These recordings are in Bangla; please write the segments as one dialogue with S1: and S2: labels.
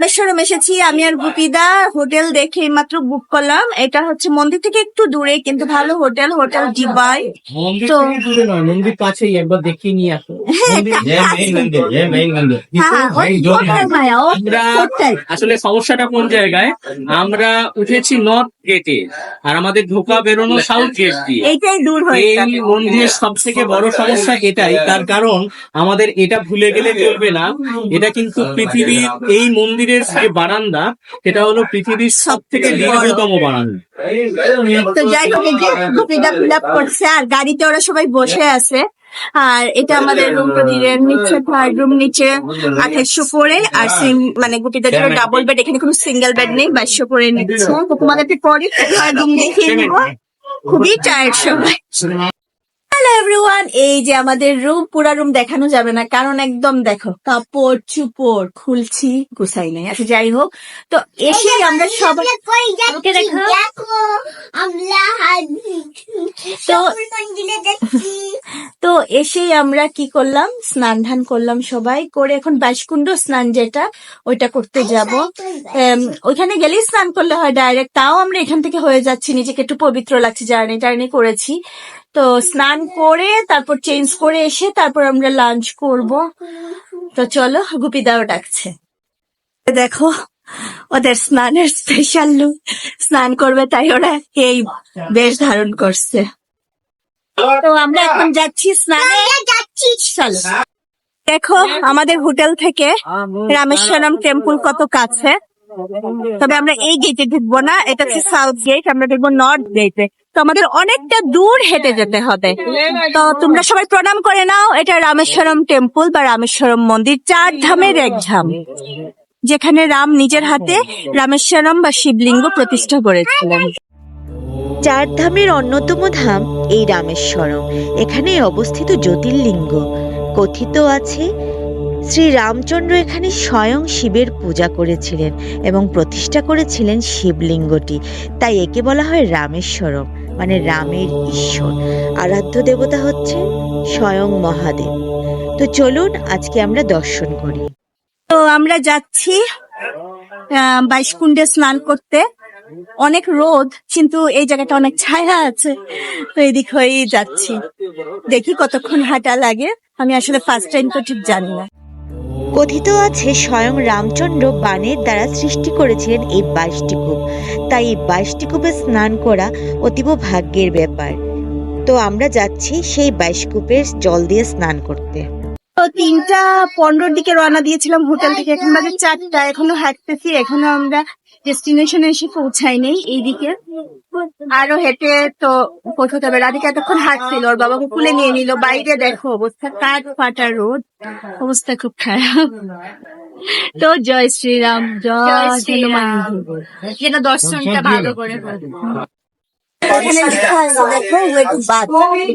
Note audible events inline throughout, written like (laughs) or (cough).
S1: রামেশ্বরম এসেছি আমি আর গুপিদা হোটেল দেখে মাত্র বুক করলাম। এটা হচ্ছে মন্দির থেকে একটু দূরে কিন্তু ভালো হোটেল হোটেল ডিবাই
S2: মন্দির
S1: তো-
S2: থেকে দূরে নয় মন্দির কাছেই একবার দেখিয়ে নিয়ে আসো।
S1: হ্যাঁ,
S2: হ্যাঁ,
S1: হ্যাঁ,
S2: আসলে সমস্যাটা কোন জায়গায়? আমরা উঠেছি নর্থ গেটে আর আমাদের ঢোকা বেরোনো সাউথ গেট দিয়ে।
S1: দূর হয়
S2: এই মন্দিরের সব থেকে বড় সমস্যা এটাই তার কারণ আমাদের এটা ভুলে গেলে চলবে না। এটা কিন্তু পৃথিবীর এই মন্দিরের যে বারান্দা সেটা হলো পৃথিবীর সব থেকে দীর্ঘতম বারান্দা।
S1: তো যাই হোক ফিল আপ করছে আর গাড়িতে ওরা সবাই বসে আছে। আর এটা আমাদের রুম প্রতিদিনের নিচে থার্ড রুম নিচে আঠাইশশো করে আর সিং- মানে গুপিদার জন্য ডাবল বেড এখানে কোনো সিঙ্গেল বেড নেই বাইশশো করে নিচ্ছে তোমাদেরকে পরে থার্ড রুম দেখিয়ে নিবো খুবই টায়ার্ড সবাই হ্যালো এভরিওয়ান এই যে আমাদের রুম পুরা রুম দেখানো যাবে না কারণ একদম দেখো কাপড় চুপড় খুলছি গুছাই নাই আচ্ছা যাই হোক তো এসে আমরা সবাই দেখো তো তো এসেই আমরা কি করলাম? স্নান ধান করলাম সবাই। করে এখন বাইশকুণ্ড স্নান যেটা ওইটা করতে যাব। ওইখানে গেলেই স্নান করলে হয় ডাইরেক্ট তাও আমরা এখান থেকে হয়ে যাচ্ছি নিজেকে একটু পবিত্র লাগছে জার্নি টার্নি করেছি। তো স্নান করে তারপর চেঞ্জ করে এসে তারপর আমরা লাঞ্চ করব। তো চলো গুপিদাও ডাকছে। দেখো ওদের স্নানের স্পেশাল লুক স্নান করবে তাই ওরা এই বেশ ধারণ করছে। তো আমরা এখন যাচ্ছি স্নানে।
S3: যাচ্ছি।
S1: চলো। দেখো আমাদের হোটেল থেকে রামেশ্বরম টেম্পল কত কাছে। তবে আমরা এই গেটে ঢুকবো না এটা হচ্ছে সাউথ গেট আমরা ঢুকবো নর্থ গেটে তো আমাদের অনেকটা দূর হেঁটে যেতে হবে। তো তোমরা সবাই প্রণাম করে নাও এটা রামেশ্বরম টেম্পল বা রামেশ্বরম মন্দির চার ধামের এক ধাম। যেখানে রাম নিজের হাতে রামেশ্বরম বা শিবলিঙ্গ প্রতিষ্ঠা করেছিলেন।
S4: চার ধামের অন্যতম ধাম এই রামেশ্বরম। এখানে অবস্থিত জ্যোতির্লিঙ্গ। কথিত আছে, শ্রী রামচন্দ্র এখানে স্বয়ং শিবের পূজা করেছিলেন এবং প্রতিষ্ঠা করেছিলেন শিবলিঙ্গটি। তাই একে বলা হয় রামেশ্বরম মানে রামের ঈশ্বর। আরাধ্য দেবতা হচ্ছে স্বয়ং মহাদেব। তো চলুন, আজকে আমরা দর্শন করি।
S1: তো আমরা যাচ্ছি বাইশকুণ্ডে স্নান করতে। অনেক রোদ, কিন্তু এই জায়গাটা অনেক ছায়া আছে। তো এদিক হয়েই যাচ্ছি। দেখি কতক্ষণ হাঁটা লাগে। আমি আসলে ফার্স্ট টাইম তো ঠিক জানি না।
S4: কথিত আছে, স্বয়ং রামচন্দ্র বানের দ্বারা সৃষ্টি করেছিলেন এই বাইশটি কূপ তাই এই বাইশটি কূপে স্নান করা অতীব ভাগ্যের ব্যাপার। তো আমরা যাচ্ছি সেই বাইশ কূপের জল দিয়ে স্নান করতে।
S1: তিনটা পনেরোর দিকে রওনা দিয়েছিলাম হোটেল থেকে। এখন বাজে চারটা। এখনও হাঁটতেছি এখনও আমরা ডেস্টিনেশনে এসে পৌঁছাই নেই এইদিকে। আরও হেঁটে তো পৌঁছতে হবে। রাধিকা এতক্ষণ হাঁটছিল ওর বাবাকে কুলে নিয়ে নিল। বাইরে দেখো অবস্থা কাঠ ফাটা রোদ। অবস্থা খুব খারাপ। তো জয় শ্রীরাম জয় হনুমান। যেন দর্শনটা ভালো করে। এখানে লেখা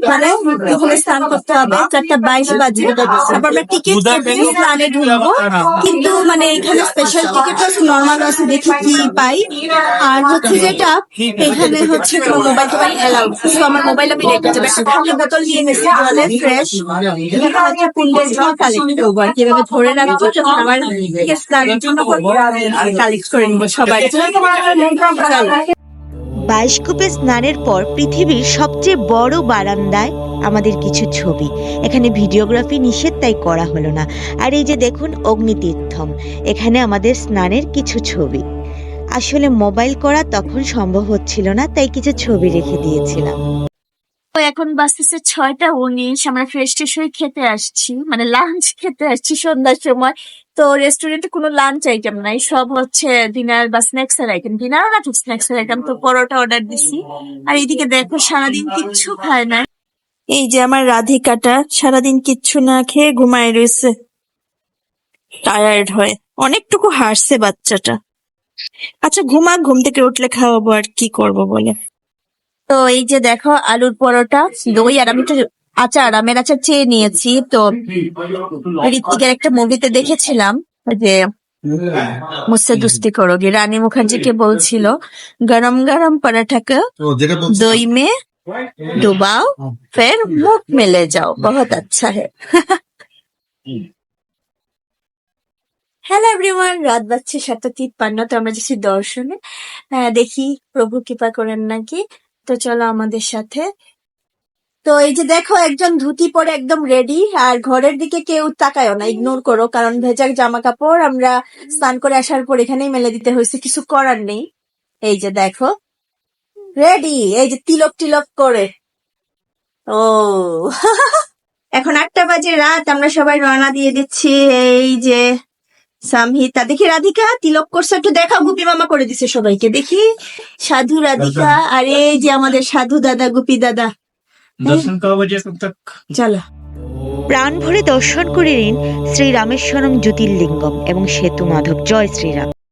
S1: মানে স্নান করতে হবে চারটা বাইশ বাজে তারপর আমরা টিকিট কেটে স্নানে ঢুকবো। কিন্তু মানে এখানে স্পেশাল টিকিট আছে নর্মাল আছে দেখি কি পাই। আর হচ্ছে যেটা এখানে হচ্ছে কোনো মোবাইল টোবাইল এলাউ তো আমার মোবাইল আমি রেখে যাব একটা বোতল নিয়ে ফ্রেশ কুন্ডের জল কালেক্ট করব। আর কীভাবে ধরে রাখব যখন আমার স্নানের জন্য কালেক্ট করে নিবো সবাই। চলো।
S4: বাইশ কূপে স্নানের পর পৃথিবীর সবচেয়ে বড় বারান্দায় আমাদের কিছু ছবি। এখানে ভিডিওগ্রাফি নিষেধ তাই করা হলো না। আর এই যে দেখুন, অগ্নিতীর্থম। এখানে আমাদের স্নানের কিছু ছবি। আসলে মোবাইল করা তখন সম্ভব হচ্ছিল না, তাই কিছু ছবি রেখে দিয়েছিলাম।
S1: এখন বাসতেছে ছয়টা উনিশ, আমরা ফ্রেশ ট্রেশ হয়ে খেতে আসছি। মানে লাঞ্চ খেতে আসছি সন্ধ্যার সময়। তো রেস্টুরেন্টে কোনো লাঞ্চ আইটেম নাই, সব হচ্ছে ডিনার বা স্ন্যাক্স এর আইটেম ডিনারও না ঠিক স্ন্যাক্স এর আইটেম তো পরোটা অর্ডার দিছি। আর এইদিকে দেখো সারাদিন কিচ্ছু খায় না। এই যে আমার রাধিকাটা, সারাদিন কিচ্ছু না খেয়ে ঘুমায় রয়েছে। টায়ার্ড হয়ে। অনেকটুকু হাসছে বাচ্চাটা। আচ্ছা ঘুমা, ঘুম থেকে উঠলে খাওয়াবো আর কি করব বলে। তো এই যে দেখো আলুর পরোটা দই আর আমি একটু আচার আমের আচার চেয়ে নিয়েছি। তো ঋত্বিকের একটা মুভিতে দেখেছিলাম যে মুসে দুস্তি করোগে রানী মুখার্জিকে বলছিল গরম গরম পরাঠা কে
S5: তো যেটা বলছি
S1: দই মে ডুবাও ফের মুখ মেলে যাও। বহুত আচ্ছা है হ্যালো এভরিওয়ান রাত বাজছে সাতটা তিপ্পান্ন তো আমরা যাচ্ছি দর্শনে। দেখি প্রভু কৃপা করেন নাকি। তো চলো আমাদের সাথে। তো এই যে দেখো একজন ধুতি পরে একদম রেডি আর ঘরের দিকে কেউ তাকায়ও না ইগনোর করো, কারণ ভেজা জামা কাপড় আমরা স্নান করে আসার পর এখানেই মেলে দিতে হয়েছে, কিছু করার নেই। এই যে দেখো রেডি এই যে তিলক টিলক করে। ও, (laughs) এখন আটটা বাজে রাত, আমরা সবাই রওনা দিয়ে দিচ্ছি, এই যে সামহিতা দেখি রাধিকা তিলক করছে একটু দেখা গুপি মামা করে দিছে সবাইকে দেখি। সাধু রাধিকা আরে যে আমাদের সাধু দাদা গুপি দাদা। চলো।
S4: প্রাণ ভরে দর্শন করে নিন শ্রী রামেশ্বরম জ্যোতির্লিঙ্গম এবং সেতু মাধব। জয় শ্রীরাম।